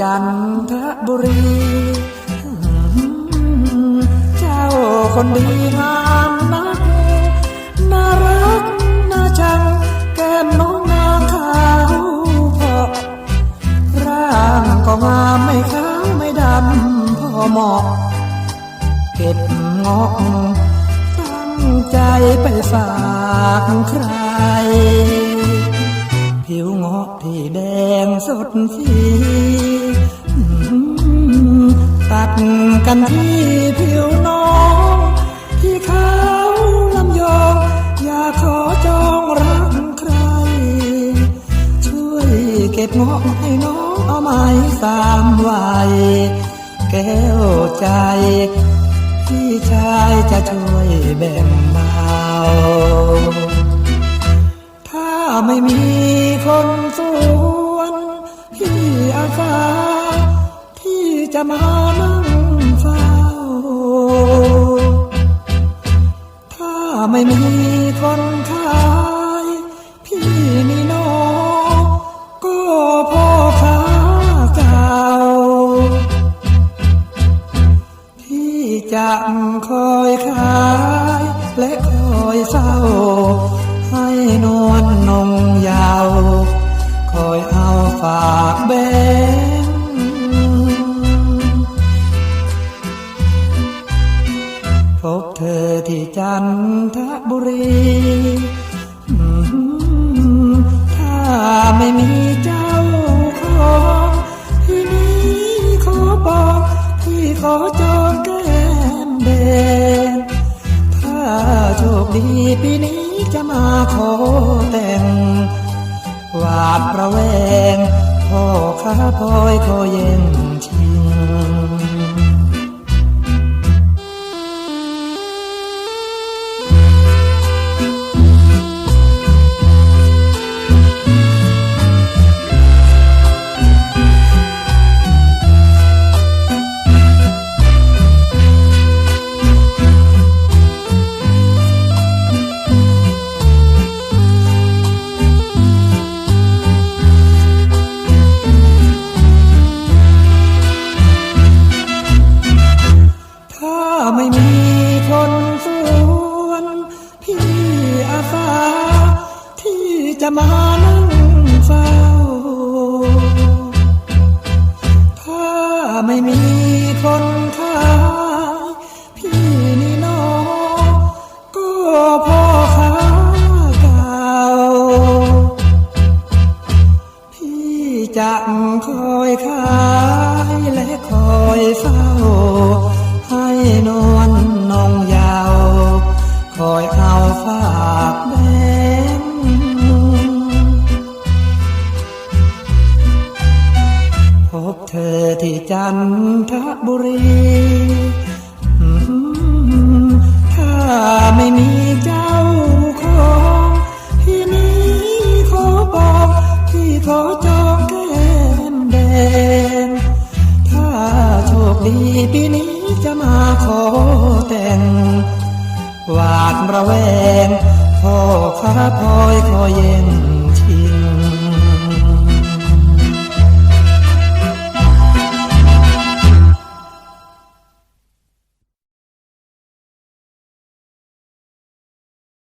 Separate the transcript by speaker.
Speaker 1: จันทบุรี เจ้าคนดีงามนักน่ารักน่าชัง แก้มน้องนางขาวพอร่างก็งามไม่ขาวไม่ดำพอเหมาะ เก็บงอกตั้งใจไปฝากใครผิวงอกที่แดงสดสี กันที่ผิวน้องที่ขาวลำยองอยากขอจองรักใคร ช่วยเก็บงอกให้น้องเอาไม้สามไว้แก้วใจ พี่ชายจะช่วยแบ่งเบาถ้าไม่มีคนสวนพี่อาสาที่จะมา ไม่มีคนขายพี่นี่น้องก็พ่อค้าเก่าพี่จะคอยขายและคอยเศร้า ให้นวลนงยาว คอยเอาฝากแบ พบเธอที่จันทบุรีถ้าไม่มีเจ้าของที่นี้ขอบอกที่ขอจองแก้มแดงถ้าโชคดีปีนี้จะมาขอแต่งหวาดระแวงพ่อข้าพลอยขอเย็นชิ จะมานั่งเฝ้า ถ้าไม่มีคนขายพี่นี่นอก็พ่อค้าเก่า พี่จะคอยขายและคอยเฝ้า ให้นวลนองยาว คอยเอาฝา พบเธอที่จันทบุรีถ้าไม่มีเจ้าของที่นี้ขอบอกที่ขอจองแก้มแดง ถ้าโชคดีปีนี้จะมาขอแต่ง หวาดระแวงพ่อข้าพลอยขอเย็น